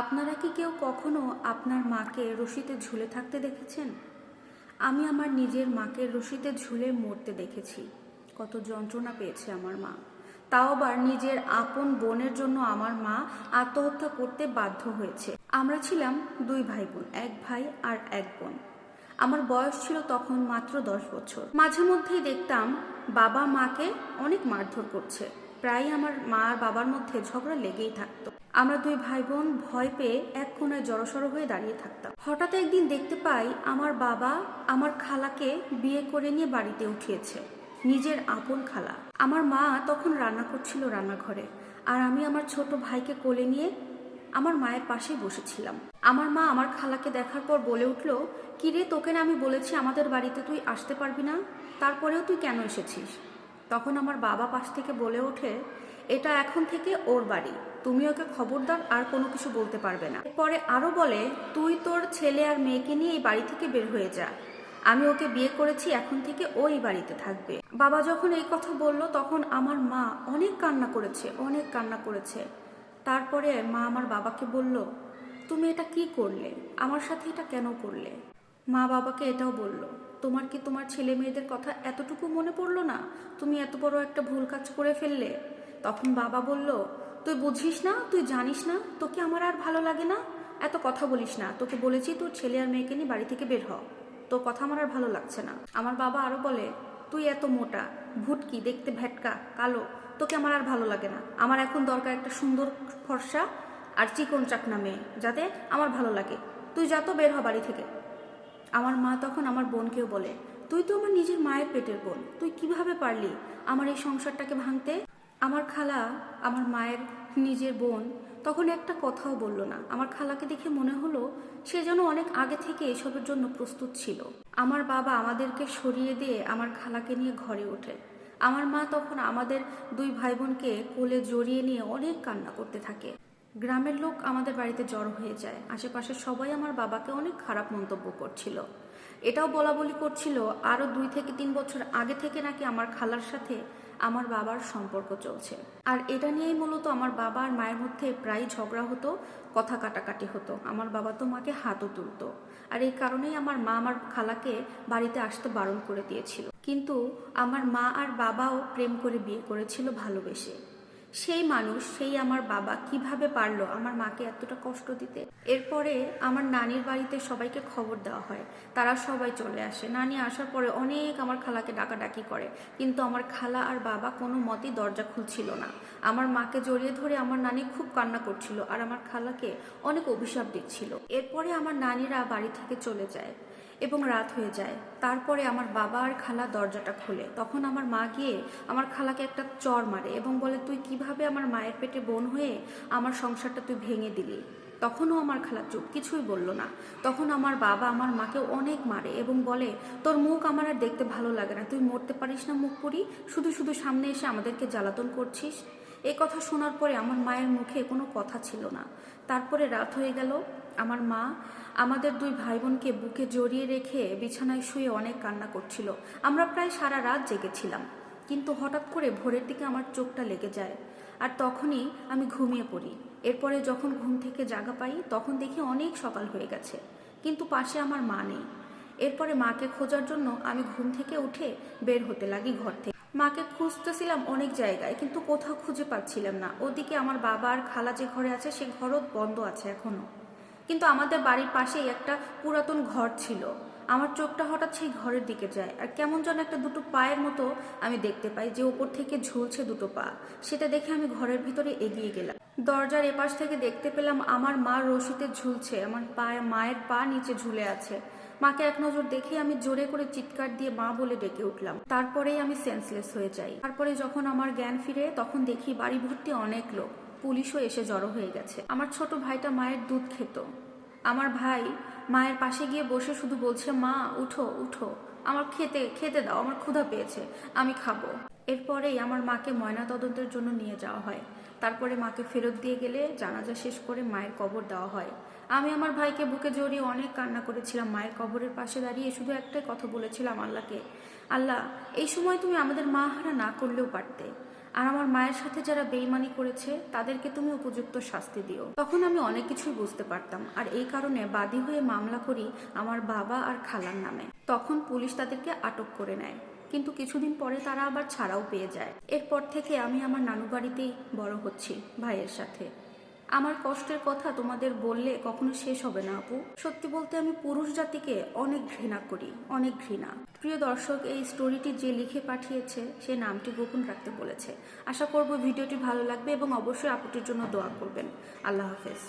আপনারা কি কেউ কখনো আপনার মাকে রশিতে ঝুলে থাকতে দেখেছেন? আমি আমার নিজের মাকে রশিতে ঝুলে মরতে দেখেছি। কত যন্ত্রণা পেয়েছে আমার মা। তাও আবার নিজের আপন বোনের জন্য আমার মা আত্মহত্যা করতে বাধ্য হয়েছে। আমরা ছিলাম দুই ভাই বোন এক ভাই আর এক বোন। আমার বয়স ছিল তখন মাত্র দশ বছর। মাঝে মধ্যেই দেখতাম বাবা মাকে অনেক মারধর করছে। প্রায় আমার মা আর বাবার মধ্যে ঝগড়া লেগেই থাকতো। আমরা দুই ভাই বোন ভয় পেয়ে এক কোনায় জড়সড় হয়ে দাঁড়িয়ে থাকতাম। হঠাৎ একদিন দেখতে পাই আমার বাবা আমার খালাকে বিয়ে করে নিয়ে বাড়িতে উঠিয়েছে, নিজের আপন খালা। আমার মা তখন রান্না করছিল রান্নাঘরে আর আমি আমার ছোট ভাইকে কোলে নিয়ে আমার মায়ের পাশেই বসেছিলাম। আমার মা আমার খালাকে দেখার পর বলে উঠল কিরে তোকে না আমি বলেছি আমাদের বাড়িতে তুই আসতে পারবি না? তারপরেও তুই কেন এসেছিস? তখন আমার বাবা পাশ থেকে বলে ওঠে এটা এখন থেকে ওর বাড়ি। তুমি ওকে খবরদার আর কোনো কিছু বলতে পারবে না। পরে আরও বলে, তুই তোর ছেলে আর মেয়েকে নিয়ে এই বাড়ি থেকে বের হয়ে যা। আমি ওকে বিয়ে করেছি, এখন থেকে ওই বাড়িতে থাকবে। বাবা যখন এই কথা বলল, তখন আমার মা অনেক কান্না করেছে, অনেক কান্না করেছে। তারপরে মা আমার বাবাকে বলল, তুমি এটা কি করলে? আমার সাথে এটা কেন করলে? মা বাবাকে এটাও বলল, তোমার কি তোমার ছেলে মেয়েদের কথা এতটুকু মনে পড়ল না? তুমি এত বড় একটা ভুল কাজ করে ফেললে? তখন বাবা বলল, তুই বুঝিস না, তুই জানিস না, তোকে আমার আর ভালো লাগে না? এত কথা বলিস না, তোকে বলেছি তোর ছেলে আর মেয়েকে নিয়ে বাড়ি থেকে বের হ। তোর কথা আমার আর ভালো লাগছে না। আমার বাবা আরও বলে, তুই এত মোটা, ভুটকি, দেখতে ভেটকা, কালো, তোকে আমার আর ভালো লাগে না। আমার এখন দরকার একটা সুন্দর ফর্সা আর চিকন চাকনা মেয়ে, যাতে আমার ভালো লাগে। তুই যা তো, বের হ বাড়ি থেকে। আমার মা তখন আমার বোনকেও বলে, তুই তো আমার নিজের মায়ের পেটের বোন, তুই কীভাবে পারলি আমার এই সংসারটাকে ভাঙতে? আমার খালা, আমার মায়ের নিজের বোন, তখন একটা কথাও বলল না। আমার খালাকে দেখে মনে হলো সে যেন অনেক আগে থেকে এসবের জন্য প্রস্তুত ছিল। আমার বাবা আমাদেরকে সরিয়ে দিয়ে আমার খালাকে নিয়ে ঘরে ওঠে। আমার মা তখন আমাদের দুই ভাই বোনকে কোলে জড়িয়ে নিয়ে অনেক কান্না করতে থাকে। গ্রামের লোক আমাদের বাড়িতে জড়ো হয়ে যায়। আশেপাশে সবাই আমার বাবাকে অনেক খারাপ মন্তব্য করছিল। এটাও বলা বলি করছিল, আরও দুই থেকে তিন বছর আগে থেকে নাকি আমার খালার সাথে আমার বাবার সম্পর্ক চলছে। আর এটা নিয়েই মূলত আমার বাবা আর মায়ের মধ্যে প্রায় ঝগড়া হতো, কথা কাটাকাটি হতো। আমার বাবা তো মাকে হাতও তুলত। আর এই কারণেই আমার মা আমার খালাকে বাড়িতে আসতে বারণ করে দিয়েছিল। কিন্তু আমার মা আর বাবাও প্রেম করে বিয়ে করেছিল ভালোবেসে। সেই মানুষ, সেই আমার বাবা কীভাবে পারল আমার মাকে এতটা কষ্ট দিতে? এরপরে আমার নানির বাড়িতে সবাইকে খবর দেওয়া হয়। তারা সবাই চলে আসে। নানি আসার পরে অনেক আমার খালাকে ডাকাডাকি করে। কিন্তু আমার খালা আর বাবা কোনো মতেই দরজা খুলছিল না। আমার মাকে জড়িয়ে ধরে আমার নানি খুব কান্না করছিল আর আমার খালাকে অনেক অভিশাপ দিচ্ছিল। এরপরে আমার নানিরা বাড়ি থেকে চলে যায়। এবং রাত হয়ে যায়। তারপরে আমার বাবা আর খালা দরজাটা খোলে। তখন আমার মা গিয়ে আমার খালাকে একটা চর মারে এবং বলে, তুই কীভাবে আমার মায়ের পেটে বোন হয়ে আমার সংসারটা তুই ভেঙে দিলি? তখনও আমার খালা চুপ, কিছুই বলল না। তখন আমার বাবা আমার মাকে অনেক মারে এবং বলে, তোর মুখ আমার আর দেখতে ভালো লাগে না। তুই মরতে পারিস না, মুখ পুরি শুধু শুধু সামনে এসে আমাদেরকে জ্বালাতন করছিস? এই কথা শোনার পরে আমার মায়ের মুখে কোনো কথা ছিল না। তারপরে রাত হয়ে গেল। আমার মা আমাদের দুই ভাই বোনকে বুকে জড়িয়ে রেখে বিছানায় শুয়ে অনেক কান্না করছিল। আমরা প্রায় সারা রাত জেগেছিলাম। কিন্তু হঠাৎ করে ভোরের দিকে আমার চোখটা লেগে যায় আর তখনই আমি ঘুমিয়ে পড়ি। এরপরে যখন ঘুম থেকে জাগা পাই, তখন দেখি অনেক সকাল হয়ে গেছে। কিন্তু পাশে আমার মা নেই। এরপরে মাকে খোঁজার জন্য আমি ঘুম থেকে উঠে বের হতে লাগি ঘর থেকে। মাকে খুঁজতেছিলাম অনেক জায়গায়, কিন্তু কোথাও খুঁজে পাচ্ছিলাম না। ওদিকে আমার বাবা আর খালা যে ঘরে আছে, সে ঘরও বন্ধ আছে এখনও। কিন্তু আমাদের বাড়ির পাশেই একটা পুরাতন ঘর ছিল। আমার চোখটা হঠাৎ সেই ঘরের দিকে যায় আর কেমন যেন একটা দুটো পায়ের মতো আমি দেখতে পাই যে ওপর থেকে ঝুলছে দুটো পা। সেটা দেখে আমি ঘরের ভিতরে এগিয়ে গেলাম। দরজার এপাশ থেকে দেখতে পেলাম আমার মা রশিতে ঝুলছে, আমার পায়ে মায়ের পা নিচে ঝুলে আছে। মাকে এক নজর দেখে আমি জোরে করে চিৎকার দিয়ে মা বলে ডেকে উঠলাম। তারপরেই আমি সেন্সলেস হয়ে যাই। তারপরে যখন আমার জ্ঞান ফিরে, তখন দেখি বাড়ি ভর্তি অনেক লোক। পুলিশও এসে জড়ো হয়ে গেছে। আমার ছোট ভাইটা মায়ের দুধ খেত। আমার ভাই মায়ের পাশে গিয়ে বসে শুধু বলছে, মা, উঠো উঠো। আমার খেতে খেতে দাও, আমার ক্ষুধা পেয়েছে, আমি খাব। এরপরেই আমার মাকে ময়না তদন্তের জন্য নিয়ে যাওয়া হয়। তারপরে মাকে ফেরত দিয়ে গেলে জানাজা শেষ করে মায়ের কবর দেওয়া হয়। আমি আমার ভাইকে বুকে জড়িয়ে অনেক কান্না করেছিলাম। মায়ের কবরের পাশে দাঁড়িয়ে শুধু একটাই কথা বলেছিলাম আল্লাহকে। আল্লাহ, এই সময় তুমি আমাদের মা হারা না করলেও পারতে। আর আমার মায়ের সাথে যারা বেইমানি করেছে, তাদেরকে তুমি উপযুক্ত শাস্তি দিও। তখন আমি অনেক কিছুই বুঝতে পারতাম, আর এই কারণে বাদী হয়ে মামলা করি আমার বাবা আর খালার নামে। তখন পুলিশ তাদেরকে আটক করে নেয়, কিন্তু কিছুদিন পরে তারা আবার ছাড়াও পেয়ে যায়। এরপর থেকে আমি আমার নানু বাড়িতেই বড় হচ্ছি, ভাইয়ের সাথে। আমার কষ্টের কথা তোমাদের বললে কখনো শেষ হবে না আপু। সত্যি বলতে আমি পুরুষ জাতিকে অনেক ঘৃণা করি, অনেক ঘৃণা। প্রিয় দর্শক, এই স্টোরিটি যে লিখে পাঠিয়েছে, সে নামটি গোপন রাখতে বলেছে। আশা করব ভিডিওটি ভালো লাগবে এবং অবশ্যই আপুটির জন্য দোয়া করবেন। আল্লাহ হাফেজ।